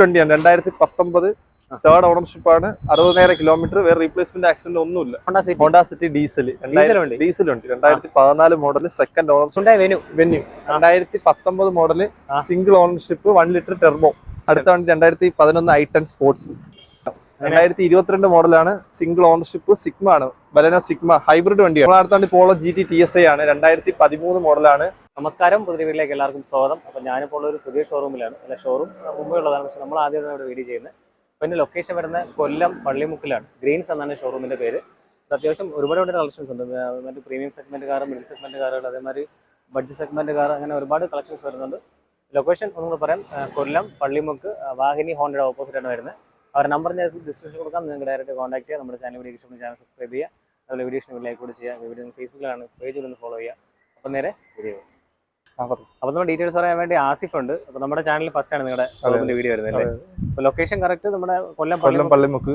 വണ്ടിയാണ് രണ്ടായിരത്തി പത്തൊമ്പത് തേർഡ് ഓണർഷിപ്പ് ആണ്. അറുപതിനായിരം കിലോമീറ്റർ വേറെ റീപ്ലേസ്മെന്റ് ആക്സിഡന്റ് ഒന്നുമില്ല. Honda City Honda City diesel diesel ഉണ്ട് രണ്ടായിരത്തി പതിനാല് മോഡൽ സെക്കൻഡ് ഓണർഷിപ്പ് വെന്യൂ രണ്ടായിരത്തി പത്തൊമ്പത് model single ownership one litre turbo അടുത്ത വണ്ടി രണ്ടായിരത്തി പതിനൊന്ന് ഐ ടെൻ സ്പോർട്സ് രണ്ടായിരത്തി ഇരുപത്തിരണ്ട് മോഡലാണ് സിംഗിൾ ഓണർഷിപ്പ് സിഗ്മ ആണ്. ബലന സിഗ്മ ഹൈബ്രിഡ് വണ്ടിയാണ്. അടുത്ത വണ്ടി Polo G T T S I ആണ്. രണ്ടായിരത്തി പതിമൂന്ന് മോഡലാണ് നമസ്കാരം പുതിയ വീട്ടിലേക്ക് എല്ലാവർക്കും സ്വാഗതം. അപ്പോൾ ഞാനിപ്പോൾ ഒരു പുതിയ ഷോറൂമിലാണ് അല്ല ഷോറൂം മുമ്പേ ഉള്ളതാണ്. പക്ഷെ നമ്മൾ ആദ്യമായിട്ടാണ് ഇവിടെ വീഡിയോ ചെയ്യുന്നത്. അപ്പോൾ എന്റെ ലൊക്കേഷൻ വരുന്ന കൊല്ലം പള്ളിമുക്കിലാണ്. ഗ്രീൻസ് എന്നാണ് ഷോറൂമിന്റെ പേര്. അത്യാവശ്യം ഒരുപാട് ഒരുപാട് കളക്ഷൻസ് ഉണ്ട്. അതേമാതിരി premium segment car middle segment കാറുകൾ അതേമാതിരി ബഡ്ജറ്റ് സെഗ്മെന്റ് കാർ അങ്ങനെ ഒരുപാട് കളക്ഷൻസ് വരുന്നുണ്ട്. ലൊക്കേഷൻ ഒന്നും പറയാം. കൊല്ലം പള്ളിമുക്ക് വാഹിനി ഹോണ്ടയുടെ ഓപ്പോസിറ്റ് ആണ് വരുന്നത്. അവരുടെ നമ്പർ ഞാൻ ഡിസ്ക്രിപ്ഷൻ കൊടുക്കാം. നിങ്ങൾക്ക് ഡയറക്റ്റ് കോൺടാക്ട് ചെയ്യുക നമ്മുടെ ചാനൽ വീഡിയോ ചാനൽ സബ്സ്ക്രൈബ് ചെയ്യുക. അതുപോലെ വീഡിയോ ഇഷ്ടം ലൈക്ക് കൂടി ചെയ്യുക. വീഡിയോ ഫേസ്ബുക്കിലാണ് പേജിൽ ഒന്ന് ഫോളോ ചെയ്യുക. അപ്പം നേരെ വീഡിയോ അപ്പൊ നമ്മൾ ഡീറ്റെയിൽസ് പറയാൻ വേണ്ടി ആസിഫ് ഉണ്ട്. അപ്പൊ നമ്മുടെ ചാനലിൽ ഫസ്റ്റ് ആണ് നിങ്ങളുടെ ഷോപ്പിന്റെ വീഡിയോ വരുന്നത് അല്ലേ? ലൊക്കേഷൻ കറക്റ്റ് നമ്മുടെ കൊല്ലം കൊല്ലം പള്ളിമുക്ക്.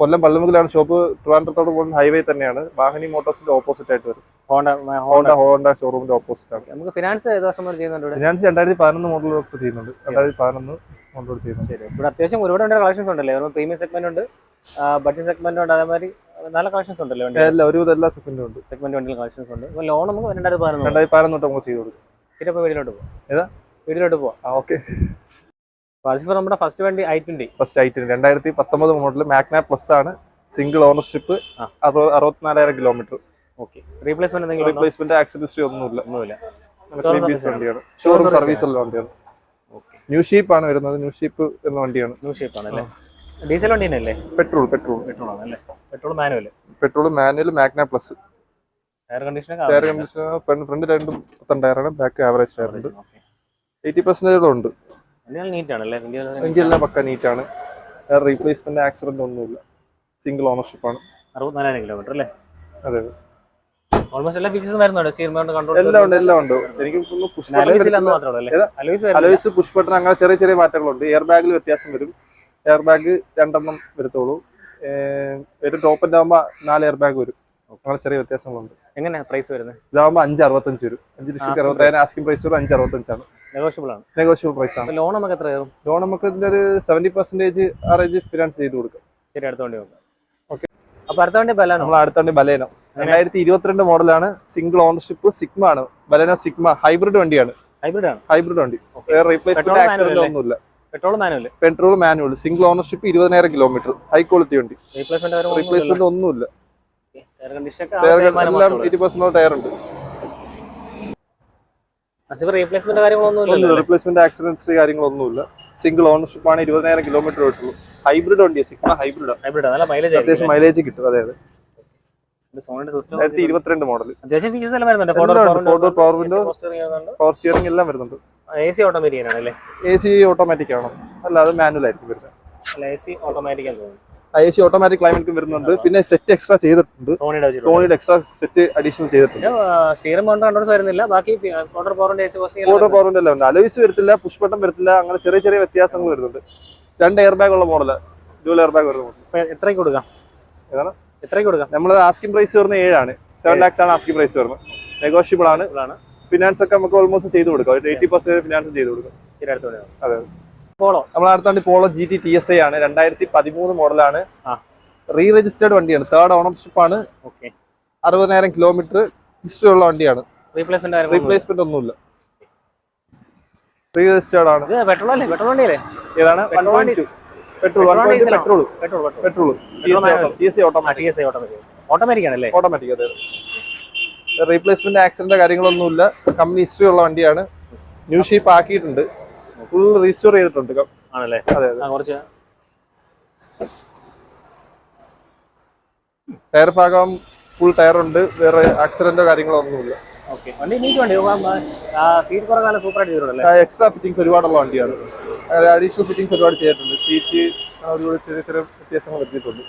കൊല്ലം പള്ളിമുക്കിലാണ് ഷോപ്പ് ട്രിവാൻഡ്രത്തോട് പോകുന്ന ഹൈവേ തന്നെയാണ്. വാഹനി മോട്ടോഴ്സിന്റെ ഓപ്പോസിറ്റ് ആയിട്ട് വരും. Honda Honda. ഹോണ്ട ഷോറൂമിന്റെ ഓപ്പോസിറ്റ് ആണ്. നമുക്ക് ഫിനാൻസ് ഏത് വർഷം വരെ ചെയ്യുന്നുണ്ട് ഫിനാൻസ് രണ്ടായിരത്തി പതിനൊന്ന് മോഡലൊക്കെ ചെയ്യുന്നുണ്ട്. രണ്ടായിരത്തി പതിനൊന്ന് മോഡൽ ചെയ്യുന്നുണ്ട്. ശരി. ഇവിടെ അത്യാവശ്യം ഒരുപാട് കളക്ഷൻസ് ഉണ്ടല്ലേ? പ്രീമിയം സെഗ്മെന്റ് ഉണ്ട്. ബഡ്ജറ്റ് സെഗ്മെന്റ് ഉണ്ട്. അതേമാതിരി നല്ല കളക്ഷൻസ് ഉണ്ടല്ലോ എല്ലാ ഒരുവിധം എല്ലാ സെക്കൻഡും ഉണ്ട്. സെഗ്മെന്റ് വണ്ടിയിൽ കളക്ഷൻസ് ഉണ്ട്. ലോൺ നമുക്ക് രണ്ടായിരത്തി പതിനൊന്ന് രണ്ടായിരത്തി പതിനൊന്ന് തൊട്ട് നമുക്ക് ചെയ്ത് കൊടുക്കും. ശരി അപ്പൊ വീട്ടിലോട്ട് പോവാം. ഏതാ? വീട്ടിലോട്ട് പോവാം. ഓക്കെ. ആസിഫ് നമ്മുടെ ഫസ്റ്റ് വണ്ടി ഐ ട്വന്റി ഫസ്റ്റ് ഐറ്റിന് രണ്ടായിരത്തി പത്തൊമ്പത് മോഡൽ മാഗ്ന പ്ലസ് ആണ് സിംഗിൾ ഓണർഷിപ്പ് ആ. അറുപത്തിനാലായിരം കിലോമീറ്റർ ഓക്കെ. റീപ്ലേസ്മെന്റ് എന്തെങ്കിലും റീപ്ലേസ്മെന്റ് ഹിസ്റ്ററി ഒന്നുമില്ല ഒന്നുമില്ല. വണ്ടിയാണ്. ഷോറൂം സർവീസ് ഉള്ള വണ്ടിയാണ്. ഓക്കേ. ന്യൂ ഷീപ്പ് ആണ് വരുന്നത്. ന്യൂ ഷീപ്പ് എന്ന വണ്ടിയാണ്. ന്യൂ ഷീപ്പ് ആണ് അല്ലേ? ഡീസൽ വണ്ടി തന്നെയല്ലേ പെട്രോൾ പെട്രോൾ പെട്രോൾ ആണ് അല്ലേ? Petrol manual petrol manual Magna plus tyre condition front രണ്ടും പത്തം ടയറാണ് ബാക്ക് ആവറേജ് ടയർ ഉണ്ട്. എയ്റ്റി പെർസെന്റേജ് ഉണ്ട്. എല്ലാം പക്ക നീറ്റ് ആണ്. റീപ്ലേസ്മെന്റ് ആക്സിഡന്റ് ഒന്നുമില്ല. സിംഗിൾ ഓണർഷിപ്പ് ആണ്. അറുപത്തിനാലായിരം കിലോമീറ്റർ അല്ലേ? അതെ. ഓൾമോസ്റ്റ് എല്ലാ ഫീച്ചേഴ്സും വരുന്നുണ്ട്. കൺട്രോൾ എല്ലാം ഉണ്ട് എല്ലാം ഉണ്ട്. എനിക്ക് പുഷ്? അലോയ്സ് പുഷ് ബട്ടൺ അങ്ങനെ ചെറിയ ചെറിയ മാറ്റങ്ങളുണ്ട് എയർ ബാഗിൽ വ്യത്യാസം വരും. എയർ ബാഗ് രണ്ടെണ്ണം വരത്തുള്ളൂ. ഏറ്റവും ടോപ്പിന്റെ ആകുമ്പോൾ നാല് എയർ ബാഗ് വരും. അങ്ങനെ ചെറിയ വ്യത്യാസങ്ങളുണ്ട്. എങ്ങനെയാണ് പ്രൈസ് വരുന്നത്? ഇതാകുമ്പോൾ അഞ്ച് അറുപത്തഞ്ച് വരും. അഞ്ച് ലക്ഷത്തി അറുപത്തായിരം ആസ്കിംഗ് പ്രൈസ് വരും അഞ്ച് അറുപത്തഞ്ചാണ് നെഗോഷ്യബിൾ ആണ്. നെഗോഷ്യബിൾ പ്രൈസ് ആണ്. ലോൺ നമുക്ക് എത്ര വരും? ലോൺ നമുക്ക് ഇതിന്റെ ഒരു സെവന്റി പെർസെന്റേജ് ആറേജ് ഫിനാൻസ് ചെയ്ത് കൊടുക്കും. ശരി അടുത്ത വണ്ടി നോക്കാം. ഓക്കെ അപ്പൊ അടുത്ത വണ്ടി ബലാനോ? നമ്മൾ അടുത്ത വണ്ടി ബലേനോ. രണ്ടായിരത്തി ഇരുപത്തിരണ്ട് മോഡലാണ്. സിംഗിൾ ഓണർഷിപ്പ് സിഗ്മ ആണ്. ബലേനോ സിഗ്മ ഹൈബ്രിഡ് വണ്ടിയാണ്. ഹൈബ്രിഡ് ആണ്. ഹൈബ്രിഡ് വണ്ടി. വേറെ റീപ്ലേസ്മെന്റ് ആക്സിഡന്റ് ഒന്നുമില്ല. Petrol manual petrol manual single ownership ഇരുപതിനായിരം കിലോമീറ്റർ ഹൈ ക്വാളിറ്റി വണ്ടി. റീപ്ലേസ്മെന്റ് ഒന്നുമില്ല. എല്ലാം എയ്റ്റി പെർസെന്റ് ടയർ ഉണ്ട്. റീപ്ലേസ്മെന്റ് ആക്സിഡൻസ് കാര്യങ്ങളൊന്നുമില്ല. സിംഗിൾ ഓണർഷിപ്പ് ആണ് ഇരുപതിനായിരം കിലോമീറ്റർ ഓട്ടുള്ളൂ ഹൈബ്രിഡ് വണ്ടി സിഗ്മ ഹൈബ്രിഡ് അത്യാവശ്യം മൈലേജ് കിട്ടും അതെ ഇരുപത്തിരണ്ട് മോഡൽ. പവർ സ്റ്റിയറിംഗ് എല്ലാം വരുന്നുണ്ട്. എ സി ഓട്ടോമാറ്റിക് ആണ് അല്ലേ? എ സി ഓട്ടോമാറ്റിക് ആണോ അല്ലാതെ അത് മാനുവൽ ആയിരിക്കും വരുന്നത്. അല്ല എ സി ഓട്ടോമാറ്റിക് ആണ് തോന്നുന്നു. എ സി ഓട്ടോമാറ്റിക് ക്ലൈമറ്റ് വരുന്നുണ്ട്. പിന്നെ സെറ്റ് എക്സ്ട്രാ ചെയ്തിട്ടുണ്ട്. സോണിയുടെ എക്സ്ട്രാ സെറ്റ് അഡീഷണൽ ചെയ്തിട്ടുണ്ട്. വരുന്നില്ല. ബാക്കി പവറിന്റെ എല്ലാം ഉണ്ട്. അലോയ്സ് വരത്തില്ല പുഷ് ബട്ടൺ വരത്തില്ല അങ്ങനെ ചെറിയ ചെറിയ വ്യത്യാസങ്ങൾ വരുന്നുണ്ട്. രണ്ട് എയർ ബാഗ് ഉള്ള മോഡൽ ഡ്യൂൽ എയർ ബാഗ് വരുന്ന എത്രയ്ക്ക് കൊടുക്കാം? ഏതാണ്? എത്രയ്ക്ക് കൊടുക്കാം? നമ്മുടെ ആസ്കിംഗ് പ്രൈസ് വരുന്നത് ഏഴാണ്. സെവൻ ലാക്സ് ആണ് ആസ്കിംഗ് പ്രൈസ് വരുന്നത്. നെഗോഷ്യബിൾ ആണ്. ഫിനാൻസ് ഒക്കെ നമുക്ക് ഓൾമോസ്റ്റ് ചെയ്ത് കൊടുക്കാം. എയ്റ്റി പെർസെന്റ് ഫിനാൻസ് ചെയ്ത് കൊടുക്കാം. അതെ. പോളോ? നമ്മൾ അടുത്താണ് Polo G T T S I ആണ്. രണ്ടായിരത്തി പതിമൂന്ന് മോഡലാണ്. റീ രജിസ്റ്റേർഡ് വണ്ടിയാണ്. തേർഡ് ഓണർഷിപ്പ് ആണ്. ഓക്കെ. അറുപതിനായിരം കിലോമീറ്റർ ഹിസ്റ്ററി ഉള്ള വണ്ടിയാണ്. റീപ്ലേസ്മെന്റ് റീപ്ലേസ്മെന്റ് ഒന്നുമില്ല. റീ രജിസ്റ്റേർഡ് ആണ് പെട്രോൾ അല്ലേ? പെട്രോൾ വണ്ടിയല്ലേ? ഏതാണ്? Petrol petrol automatic automatic automatic ആണല്ലേ? ഓട്ടോമാറ്റിക് അതെ. റീപ്ലേസ്മെന്റ് ആക്സിഡന്റ് കാര്യങ്ങളൊന്നുമില്ല. കമ്പനി ഹിസ്റ്ററി ഉള്ള വണ്ടിയാണ്. ന്യൂ ഷീപ്പ് ആക്കിയിട്ടുണ്ട്. ഫുൾ റീസ്റ്റോർ ചെയ്തിട്ടുണ്ട്. ആണല്ലേ? അതെ അതെ. കുറച്ച്. ടയർ ഭാഗം ഫുൾ ടയർ ഉണ്ട്. വേറെ ആക്സിഡന്റോ കാര്യങ്ങളോ ഒന്നുമില്ല. എക്സ്ട്രാ ഫിറ്റിംഗ്സ് ഒരുപാടുള്ള വണ്ടിയാണ്. അഡീഷണൽ ഫിറ്റിംഗ്സ് ഒരുപാട് ചെയ്തിട്ടുണ്ട്. സീറ്റ് ഒരുപാട് ചെറിയ ചെറിയ വ്യത്യാസങ്ങൾ വരുത്തിയിട്ടുണ്ട്.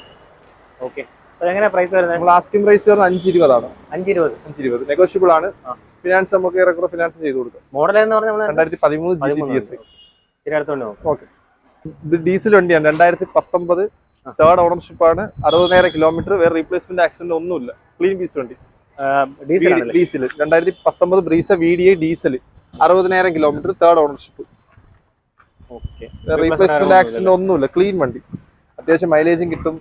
ഓക്കെ. അപ്പോൾ പ്രൈസ് വരുന്നത്? നമ്മൾ ആസ്കിംഗ് പ്രൈസ് പറഞ്ഞാൽ അഞ്ച് ഇരുപതാണ് അഞ്ച് ഇരുപത് നെഗോഷ്യബിൾ ആണ് ഫിനാൻസ് നമുക്ക് ഏറെക്കുറെ ഫിനാൻസ് ചെയ്ത് കൊടുക്കാം. മോഡൽ എന്ന് പറഞ്ഞാൽ നമ്മൾ രണ്ടായിരത്തി പതിമൂന്ന് ജി ടി എസ് ശരി അടുത്തോണ്ട് നോക്കാം ഓക്കെ ഇത് ഡീസൽ വണ്ടിയാണ്. രണ്ടായിരത്തി പത്തൊമ്പത് തേർഡ് ഓണർഷിപ്പ് ആണ്. അറുപതിനായിരം കിലോമീറ്റർ വേറെ റീപ്ലേസ്മെന്റ് ആക്സിഡന്റ് ഒന്നുമില്ല. ക്ലീൻ പീസ് വണ്ടി. ഡീസൽ രണ്ടായിരത്തി പത്തൊമ്പത് Brezza V D I diesel അറുപതിനായിരം kilometre third ownership replacement accident ഒന്നുമില്ല. ക്ലീൻ വണ്ടി. അത്യാവശ്യം മൈലേജും കിട്ടും.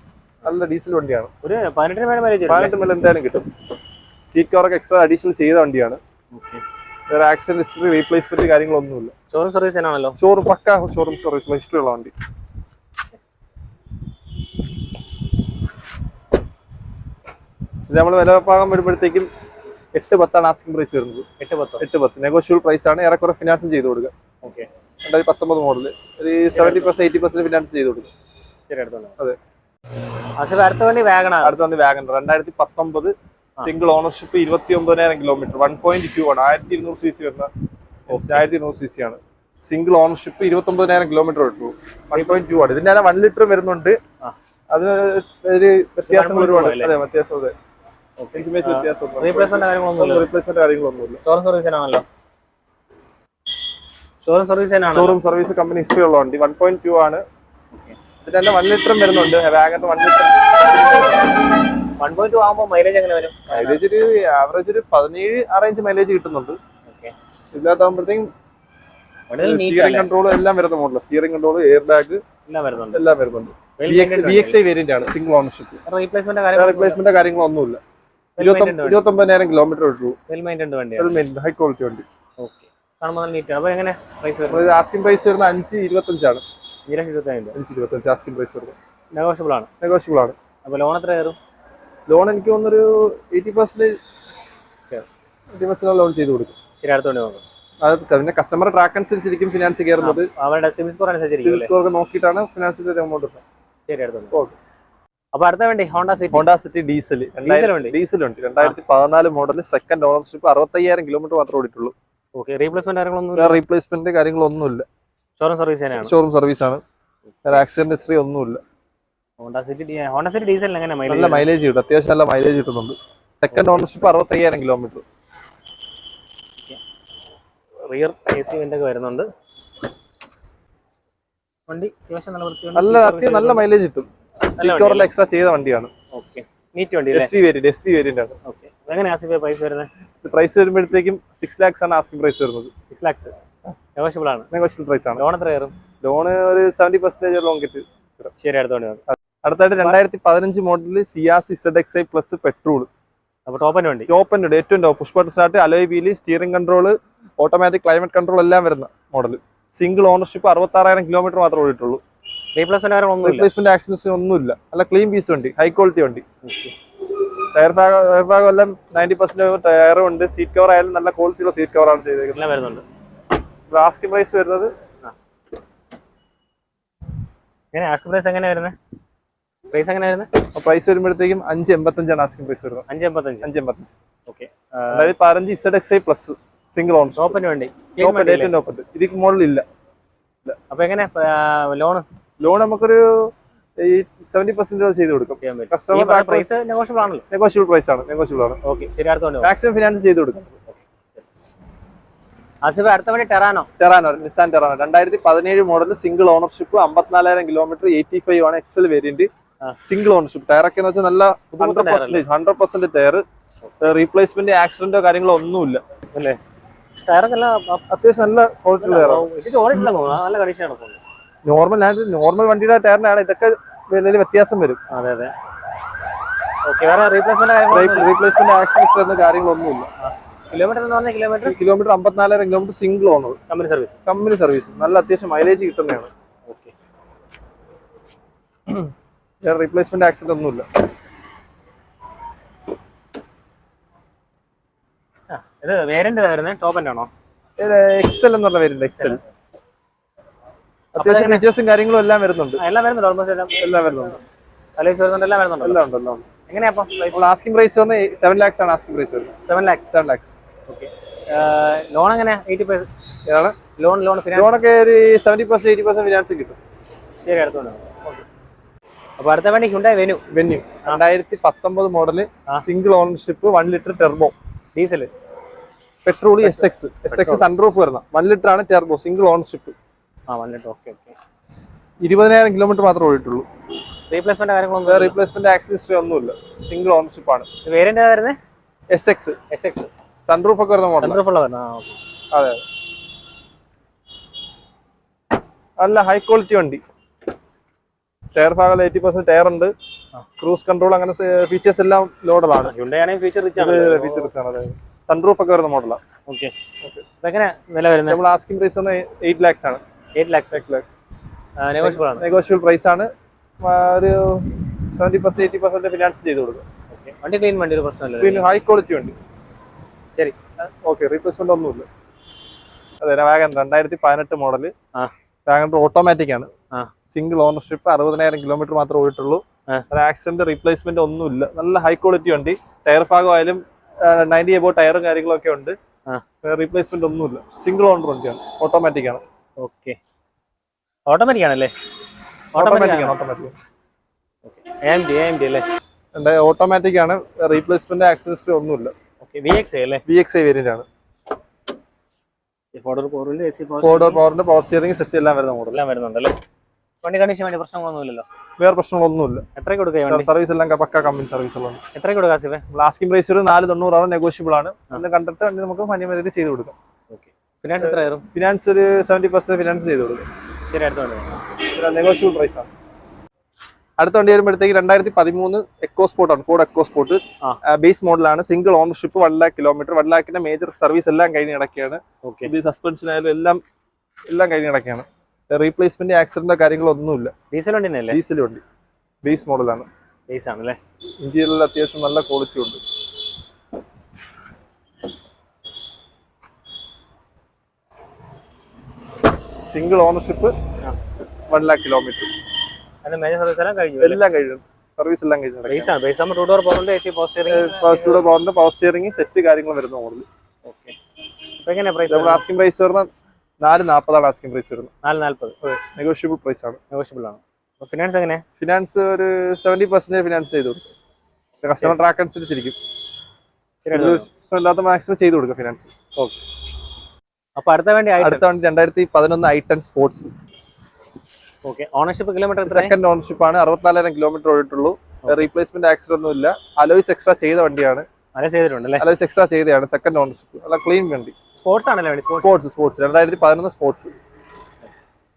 നല്ല ഡീസൽ വണ്ടിയാണ്. ഒരു പതിനെട്ടിന് മേലെ മൈലേജ് പതിനെട്ട് മേലെ എന്തായാലും കിട്ടും. സീറ്റ് കവറൊക്കെ എക്സ്ട്രാ അഡീഷണൽ ചെയ്ത വണ്ടിയാണ്. വേറെ ആക്സിഡന്റ് ഹിസ്റ്ററി റീപ്ലേസ്മെന്റ് കാര്യങ്ങളൊന്നുമില്ല. ഷോറൂം സർവീസ് തന്നെയാണല്ലോ? ഷോറൂം പക്ക ഷോറൂം സർവീസ് ഹിസ്റ്ററി ഉള്ള വണ്ടി. ഇത് നമ്മൾ വില ഭാഗം വരുമ്പോഴത്തേക്കും എട്ട് പത്താണ് ആസ്കിംഗ് പ്രൈസ് വരുന്നത്. എട്ട് പത്ത്? എട്ട് പത്ത്. നെഗോഷ്യബിൾ പ്രൈസ് ആണ്. ഏറെക്കുറെ ഫിനാൻസും ചെയ്ത് കൊടുക്കുക. ഓക്കെ രണ്ടായിരത്തി പത്തൊമ്പത് മോഡൽ ഒരു seventy percent eighty percent finance ചെയ്ത് കൊടുക്കും ശരി അടുത്തല്ലേ അതെ. അസിഫ് അടുത്ത വണ്ടി വാഗണാർ അടുത്ത വണ്ടി വാഗൺ. രണ്ടായിരത്തി പത്തൊമ്പത് സിംഗിൾ ഓണർഷിപ്പ് ഇരുപത്തി ഒമ്പതിനായിരം കിലോമീറ്റർ വൺ പോയിന്റ് ടു ആണ് ആയിരത്തി ഇരുന്നൂറ് സി സി വരുന്ന ആയിരത്തി ഇരുന്നൂറ് സി സി ആണ്. സിംഗിൾ ഓണർഷിപ്പ് ഇരുപത്തി ഒമ്പതിനായിരം കിലോമീറ്റർ കിട്ടും വൺ പോയിന്റ് ടു ആണ് ഇതിന്റെ വൺ ലിറ്റർ വരുന്നുണ്ട്. അതിന് ഒരു വ്യത്യാസം 1.2 ഒരുപാട്? അതെ വ്യത്യാസം അതെ. റീപ്ലേസ്മെന്റ് കാര്യങ്ങളൊന്നുമില്ല. ഷോറൂം സർവീസ് കമ്പനി ഹിസ്റ്ററി ഉള്ള വണ്ടി. വൺ പോയിന്റ് ടു ആണ്. ഇതിന്റെ തന്നെ വൺ ലിറ്ററും വരുന്നുണ്ട്. വാഗന്റെ വൺ ലിറ്റർ വൺ പോയിന്റ് ആകുമ്പോൾ മൈലേജ് എങ്ങനെ വരും? മൈലേജ് ഒരു ആവറേജ് ഒരു പതിനേഴ് അറേഞ്ച് മൈലേജ് കിട്ടുന്നുണ്ട്. ഇതിനകത്താകുമ്പോഴത്തേക്കും സ്റ്റിയറിംഗ് കൺട്രോൾ എല്ലാം വരുന്ന model steering control air bag എല്ലാം വരുന്നുണ്ട്. ബി എക്സ് ഐ വേരിയന്റ് ആണ് സിംഗിൾ ഓണർഷിപ്പ് റീപ്ലേസ്മെന്റ് കാര്യങ്ങളൊന്നുമില്ല. ഇരുപത്തി ഒമ്പതിനായിരം കിലോമീറ്റർ വണ്ടിയാണ് ഹൈ ക്വാളിറ്റി വണ്ടി. ആസ്കിംഗ് പ്രൈസ് വരുന്ന അഞ്ച് ഇരുപത്തഞ്ചാണ്. അഞ്ച് ലക്ഷത്തി ഇരുപത്തഞ്ച് അഞ്ച് ഇരുപത്തഞ്ച് ആസ്കിംഗ് പ്രൈസ് വരുന്നത് നെഗോഷ്യബിൾ ആണ്. നെഗോഷ്യബിൾ ആണ്. അപ്പോൾ ലോൺ എത്ര കയറും? ലോൺ എനിക്ക് തോന്നുന്നൊരു eighty percentage eighty percent loan ചെയ്ത് കൊടുക്കും. ശരി അത് പിന്നെ കസ്റ്റമർ ട്രാക്ക് അനുസരിച്ചിരിക്കും ഫിനാൻസ് കയറുന്നത്. അവരുടെ സിവിൽ സ്കോർ അനുസരിച്ചിരിക്കും സ്കോർ നോക്കിയിട്ടാണ് ഫിനാൻസിന്റെ എമൗണ്ട് ശരി ഓക്കെ അപ്പോൾ അടുത്ത വേണ്ടി Honda City Honda City diesel diesel ഉണ്ട് രണ്ടായിരത്തി പതിനാല് മോഡൽ സെക്കൻഡ് ഓണർഷിപ്പ് അറുപത്തയ്യായിരം കിലോമീറ്റർ മാത്രമേ ഓടിയിട്ടുള്ളൂ. ഓക്കെ റീപ്ലേസ്മെന്റ് കാര്യങ്ങളൊന്നും റീപ്ലേസ്മെന്റ് കാര്യങ്ങളൊന്നുമില്ല. ഷോറൂം സർവീസ് തന്നെയാണ്. ഷോറൂം സർവീസ് ആണ്. വേറെ ആക്സിഡന്റ് ഹിസ്റ്ററി ഒന്നുമില്ല. ഹോണ്ട സിറ്റി ഹോണ്ട സിറ്റി ഡീസലിന് എങ്ങനെ നല്ല മൈലേജ് കിട്ടും. അത്യാവശ്യം നല്ല മൈലേജ് കിട്ടുന്നുണ്ട്. സെക്കൻഡ് ഓണർഷിപ്പ് അറുപത്തയ്യായിരം കിലോമീറ്റർ റിയർ എ സി ഒക്കെ വരുന്നുണ്ട്. വണ്ടി അത്യാവശ്യം നല്ല വൃത്തിയുണ്ട് നല്ല അത്യാവശ്യം നല്ല മൈലേജ് കിട്ടും. എക്സ്ട്രാ ചെയ്ത വണ്ടിയാണ്. ഓക്കെ നീറ്റ് വണ്ടി S V variant S V variant ആണ്. ഓക്കെ എങ്ങനെ ആസിഫ് പ്രൈസ് വരുന്നത്? പ്രൈസ് വരുമ്പോഴത്തേക്കും സിക്സ് ലാക്സ് ആണ് ആസ്കിംഗ് പ്രൈസ് വരുന്നത്. സിക്സ് ലാക്സ് നെഗോഷ്യബിൾ ആണ്. നെഗോഷ്യബിൾ പ്രൈസ് ആണ്. ലോൺ എത്ര കയറും? ലോൺ ഒരു സെവന്റി പെർസെന്റേജ് ലോൺ കിട്ടും. ശരി അടുത്ത വണ്ടി അടുത്തായിട്ട് രണ്ടായിരത്തി പതിനഞ്ച് മോഡലിൽ Ciaz Z X I plus petrol അപ്പോൾ ടോപ്പന്റെ വണ്ടി. ഉണ്ട് ഏറ്റവും top push start alloy wheel steering control automatic climate control എല്ലാം വരുന്ന മോഡൽ സിംഗിൾ ഓണർഷിപ്പ് അറുപത്താറായിരം കിലോമീറ്റർ മാത്രമേ ഓടിയിട്ടുള്ളൂ. റീപ്ലേസ്മെന്റ് റീപ്ലേസ്മെന്റ് ആക്സിഡൻസ് ഒന്നുമില്ല. നല്ല ക്ലീൻ പീസ് വണ്ടി. ഹൈ ക്വാളിറ്റി വണ്ടി. ടയർ ഭാഗം ടയർ ഭാഗം എല്ലാം നയന്റി പെർസെന്റ് ടയറും ഉണ്ട്. സീറ്റ് കവർ ആയാലും നല്ല ക്വാളിറ്റിയുള്ള സീറ്റ് കവറാണ് ചെയ്തേക്കുന്നത്. വരുന്നുണ്ട്. ആസ്കിംഗ് പ്രൈസ് വരുന്നത്? എങ്ങനെ ആസ്കിംഗ് പ്രൈസ് എങ്ങനെ വരുന്നത് പ്രൈസ് എങ്ങനെ വരുന്നത് പ്രൈസ് വരുമ്പോഴത്തേക്കും അഞ്ച് എൺപത്തഞ്ചാണ് ആസ്കിംഗ് പ്രൈസ് വരുന്നത്. അഞ്ച് എൺപത്തഞ്ച് അഞ്ച് എൺപത്തഞ്ച് ഓക്കെ അതായത് പതിനഞ്ച് Z X I plus single own ടോപ്പന്റെ വേണ്ടി ഏറ്റവും ടോപ്പ് ഇതിക്ക് മോഡൽ ഇല്ല. അപ്പോൾ എങ്ങനെ? ലോൺ ലോൺ നമുക്കൊരു സെവന്റി പെർസെന്റ് ചെയ്ത് കൊടുക്കും. കസ്റ്റമർ പ്രൈസ് നെഗോഷ്യബിൾ ആണല്ലോ. നെഗോഷ്യബിൾ പ്രൈസ് ആണ്. നെഗോഷ്യബിൾ ആണ്. മാക്സിമം ഫിനാൻസ് ചെയ്ത് കൊടുക്കും. ആസിഫ് അടുത്ത വണ്ടി ടെറാനോ? Terrano Nissan Terrano. രണ്ടായിരത്തി പതിനേഴ് മോഡൽ സിംഗിൾ ഓണർഷിപ്പ് അമ്പത്തിനാലായിരം കിലോമീറ്റർ എയ്റ്റി ഫൈവ് ആണ് എക്സൽ വേരിയന്റ് സിംഗിൾ ഓണർഷിപ്പ് ടയറൊക്കെ എന്ന് വെച്ചാൽ നല്ല hundred percentage hundred percent tyre replacement ആക്സിഡന്റോ കാര്യങ്ങളോ ഒന്നുമില്ല. അല്ലേ? ടയറൊക്കെ അത്യാവശ്യം നല്ല ക്വാളിറ്റി നോർമൽ നോർമൽ വണ്ടിയുടെ ആണ് ഇതൊക്കെ വലിയ വ്യത്യാസം വരും. അതെ അതെ. റീപ്ലേസ്മെന്റ് റീപ്ലേസ്മെന്റ് ആക്സിഡൻസ് കാര്യങ്ങളൊന്നുമില്ല. കിലോമീറ്റർ എന്ന് പറഞ്ഞ kilometre kilometre അമ്പത്തിനാലായിരം kilometre single owner company service company service നല്ല അത്യാവശ്യം മൈലേജ് കിട്ടുന്നതാണ്. ഓക്കെ വേറെ റീപ്ലേസ്മെന്റ് ആക്സിഡന്റ് ഒന്നുമില്ല. ഇത് വേരിയന്റ് വരുന്നത് ടോപ്പ് എന്റെ ആണോ? എക്സൽ എന്ന് പറഞ്ഞ പേരുണ്ട് എക്സൽ അത്യാവശ്യം ഫീച്ചേഴ്സും കാര്യങ്ങളും എല്ലാം വരുന്നുണ്ട്. എല്ലാം വരുന്നുണ്ട് ഓൾമോസ്റ്റ് എല്ലാം. എല്ലാം വരുന്നുണ്ട്. അലൈസ് വരുന്നുണ്ട് എല്ലാം വരുന്നുണ്ട് എല്ലാം ഉണ്ട് എല്ലാം ഉണ്ട് എങ്ങനെയാ അപ്പം? ആസ്കിംഗ് പ്രൈസ് വന്ന് സെവൻ ലാക്സ് ആണ് ആസ്കിംഗ് പ്രൈസ് വരുന്നത്. Seven lakhs seven lakhs loan എങ്ങനെയാ എയ്റ്റി പെർസെന്റ് ലോൺ ലോൺ ലോണൊക്കെ ഒരു seventy percent eighty percent finance കിട്ടും. ശരി അടുത്തോണ്ട് അപ്പൊ അടുത്ത വണ്ടി ഹുണ്ടായി വെനു വെന്യു രണ്ടായിരത്തി പത്തൊമ്പത് model. Single ownership one litre turbo diesel petrol S X S X sunroof വരുന്ന. വൺ ലിറ്റർ ആണ് ടെർബോ സിംഗിൾ ഓണർഷിപ്പ് ആ വന്നിട്ട് ഓക്കെ ഓക്കെ ഇരുപതിനായിരം കിലോമീറ്റർ മാത്രമേ ഓടിയിട്ടുള്ളൂ. റീപ്ലേസ്മെന്റ് വേറെ കാര്യങ്ങളൊന്നും റീപ്ലേസ്മെന്റ് ആക്സിസ് ഹിസ്റ്ററി ഒന്നുമില്ല. സിംഗിൾ ഓണർഷിപ്പ് ആണ്. വേരിയന്റ് വരുന്നത് S X S X sunroof ഒക്കെ വരുന്ന മോഡൽ സൺറൂഫ് ഉള്ള വരുന്നത് അതെ. നല്ല ഹൈ ക്വാളിറ്റി വണ്ടി. ടയർ ഭാഗം എയ്റ്റി പെർസെന്റ് ടയർ ഉണ്ട്. ക്രൂസ് കൺട്രോൾ അങ്ങനെ ഫീച്ചേഴ്സ് എല്ലാം ലോഡലാണ് ഫീച്ചർ റിച്ച് ആണ്. സൺറൂഫ് ഒക്കെ വരുന്ന മോഡലാണ് ഓക്കെ. വില വരുന്നത്? നമ്മൾ ആസ്കിംഗ് പ്രൈസ് എയ്റ്റ് ലാക്സ് ആണ്. Eight lakhs eight lakhs negotiable price ആണ്. ഒരു seventy percent eighty percent finance ചെയ്ത് കൊടുക്കും. വണ്ടി ക്ലീൻ വണ്ടി ഒരു പ്രശ്നമില്ല. ഹൈ ക്വാളിറ്റി വണ്ടി. ശരി. ഓക്കെ റീപ്ലേസ്മെന്റ് ഒന്നുമില്ല. അതെ വാഗൻ രണ്ടായിരത്തി പതിനെട്ട് മോഡൽ ആ. വാഗൻ ഓട്ടോമാറ്റിക് ആണ്. സിംഗിൾ ഓണർഷിപ്പ് അറുപതിനായിരം കിലോമീറ്റർ മാത്രമേ പോയിട്ടുള്ളൂ. ഒരു ആക്സിഡന്റ് റീപ്ലേസ്മെന്റ് ഒന്നുമില്ല. നല്ല ഹൈ ക്വാളിറ്റി വണ്ടി. ടയർ ഭാഗമായാലും നയന്റി എബോ ടയറും കാര്യങ്ങളൊക്കെ ഉണ്ട്. റീപ്ലേസ്മെന്റ് ഒന്നുമില്ല. സിംഗിൾ ഓണർ വണ്ടിയാണ്. ഓട്ടോമാറ്റിക് ആണ്. ഓക്കെ. ഓട്ടോമാറ്റിക് ആണല്ലേ? ഓട്ടോമാറ്റിക് ആണ് ഓട്ടോമാറ്റിക് ആണ്. റീപ്ലേസ്മെന്റ് ആക്സിഡന്റ് ഒന്നുമില്ല. വേരിയന്റ് ആണ്. ഫോർഡർ പവറിന്റെ പവർ സ്റ്റിയറിംഗ് സെറ്റ് എല്ലാം വരുന്ന മോഡൽ എല്ലാം വരുന്നുണ്ടല്ലേ? വണ്ടി കണ്ടീഷൻ വേണ്ടി പ്രശ്നങ്ങളൊന്നുമില്ലല്ലോ? വേറെ പ്രശ്നങ്ങളൊന്നുമില്ല. എത്രയ്ക്ക് കൊടുക്കുക വണ്ടി? സർവീസ് എല്ലാം പക്ക കമ്പനി സർവീസുകളാണ് എത്രയ്ക്ക് കൊടുക്കുക ആസിഫെ? ലാസ്റ്റിംഗ് പ്രൈസ് ഒരു നാല് തൊണ്ണൂറാണ് നെഗോഷ്യബിൾ ആണ്. ഒന്ന് കണ്ടിട്ട് വണ്ടി നമുക്ക് ചെയ്ത് കൊടുക്കാം. ഓക്കെ ഫിനാൻസ് എത്ര ഫിനാൻസ് ഒരു സെവന്റി പെർസെന്റ് ഫിനാൻസ് ചെയ്ത് കൊടുക്കും. ശരി അടുത്ത നെഗോഷ്യബിൾ പ്രൈസ് ആണ്. അടുത്ത വണ്ടി വരുമ്പോഴത്തേക്ക് രണ്ടായിരത്തി പതിമൂന്ന് എക്കോ സ്പോർട്ട് ആണ് കോഡ് എക്കോ സ്പോർട്ട് ബേസ് മോഡലാണ് single ownership one lakh kilometre one ലാക്കിന്റെ major service എല്ലാം കഴിഞ്ഞ് കിടക്കുകയാണ്. ഇത് സസ്പെൻഷൻ ആയാലും എല്ലാം എല്ലാം കഴിഞ്ഞ് കിടക്കുകയാണ്. റീപ്ലേസ്മെന്റ് ആക്സിഡന്റോ കാര്യങ്ങളോ ഒന്നുമില്ല. ഡീസൽ വണ്ടി ഡീസൽ വണ്ടി. ബേസ് മോഡലാണ് ബേസ് ആണല്ലേ ഇന്ത്യയിൽ അത്യാവശ്യം നല്ല ക്വാളിറ്റി ഉണ്ട്. Single ownership. One lakh kilometre major service എല്ലാം കഴിഞ്ഞു എല്ലാം കഴിഞ്ഞു. സർവീസ് എല്ലാം കഴിഞ്ഞു ടൂ ഡോർ പോകണ്ട എ സി പോസ്റ്ററിംഗ് പവറിന്റെ പവർ സ്റ്റിയറിംഗ് സെറ്റ് കാര്യങ്ങൾ വരുന്ന മോഡൽ. ഓക്കെ എങ്ങനെയാ പ്രൈസ് നമ്മൾ ആസ്കിംഗ് പ്രൈസ് വരുന്ന നാല് നാൽപ്പതാണ് ആസ്കിംഗ് പ്രൈസ് വരുന്നത്. നാല് നെഗോഷ്യബിൾ പ്രൈസ് ആണ്. നെഗോഷ്യബിൾ ആണ്. ഫിനാൻസ് എങ്ങനെ? ഫിനാൻസ് ഒരു സെവന്റി പെർസെന്റേജ് ഫിനാൻസ് ചെയ്ത് കൊടുക്കും. കസ്റ്റമർ ട്രാക്ക് അനുസരിച്ചിരിക്കും. പ്രശ്നമില്ലാത്ത മാക്സിമം ചെയ്ത് കൊടുക്കുക ഫിനാൻസ് ഓക്കെ അപ്പൊ അടുത്ത വേണ്ടി അടുത്ത വണ്ടി രണ്ടായിരത്തി പതിനൊന്ന് I ten sports okay ownership kilometre second ownership ആണ്. അറുപത്തിനാലായിരം കിലോമീറ്റർ ഓടിയിട്ടുള്ളൂ. റീപ്ലേസ്മെന്റ് ആക്സിഡന്റ് ഒന്നും ഇല്ല. അലോയ്സ് എക്സ്ട്രാ ചെയ്ത വണ്ടിയാണ്. അലോയ്സ് എക്സ്ട്രാ ചെയ്തതാണ്. സെക്കൻഡ് ഓണർഷിപ്പ് നല്ല ക്ലീൻ വണ്ടി. സ്പോർട്സ് ആണല്ലേ സ്പോർട്സ് സ്പോർട്സ് രണ്ടായിരത്തി പതിനൊന്ന് സ്പോർട്സ്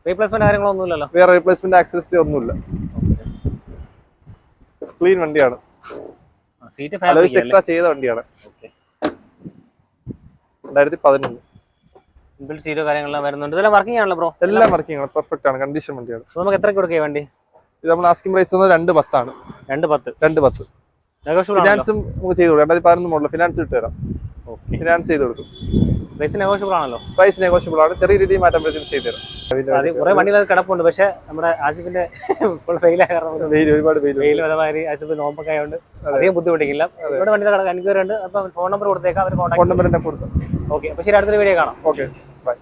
റീപ്ലേസ്മെന്റ് കാര്യങ്ങളൊന്നും ഇല്ലല്ലോ? വേറെ റീപ്ലേസ്മെന്റ് ആക്സിഡന്റ് ഒന്നുമില്ല. ക്ലീൻ വണ്ടിയാണ്. സീറ്റ് അലോയ്സ് എക്സ്ട്രാ ചെയ്ത വണ്ടിയാണ്. രണ്ടായിരത്തി പതിനൊന്ന്. ഇൻബിൽഡ് സീറ്റോ കാര്യങ്ങളെല്ലാം വരുന്നുണ്ട്. ഇതെല്ലാം വർക്കിംഗ് ആണല്ലോ ബ്രോ എല്ലാം വർക്കിംഗ് ആണ്. പെർഫെക്റ്റ് ആണ്. കണ്ടീഷൻ വണ്ടിയാണ്. നമുക്ക് എത്ര കൊടുക്കുക വണ്ടി? ഇത് നമ്മൾ ആസ്കിംഗ് പ്രൈസ് വന്നത് രണ്ട് പത്താണ്. രണ്ട് പത്ത്. രണ്ട് പത്ത്. ഫിനാൻസും നമുക്ക് ചെയ്തു കൊടുക്കും. രണ്ടായിരത്തി പതിനൊന്ന് മോഡൽ ഫിനാൻസ് ഇട്ട് തരാം. ഓക്കെ ഫിനാൻസ് ചെയ്ത് കൊടുക്കും. പ്രൈസ് നെഗോഷ്യബിൾ ആണല്ലോ. പ്രൈസ് നെഗോഷ്യബിൾ ആണ്. ചെറിയ രീതിയിൽ മാറ്റം വരുത്തി ചെയ്തു തരും. കുറെ വണ്ടികൾ കിടപ്പുണ്ട്. പക്ഷെ നമ്മുടെ ആസിഫിന്റെ വെയിൽ ഒരുപാട് വെയിൽ വെയിൽ ആസിഫ് നോമ്പൊക്കെ ആയതുകൊണ്ട് അധികം ബുദ്ധിമുട്ടിക്കില്ല. ഇവിടെ വണ്ടികൾ കിടക്കാൻ എനിക്ക് ഉണ്ട്. അപ്പൊ ഫോൺ നമ്പർ കൊടുത്തേക്കാം. അവർ ഫോൺ നമ്പർ എന്നെ കൊടുത്തു ഓക്കെ അപ്പൊ ശരി അടുത്തൊരു വീഡിയോ കാണാം. Okay bye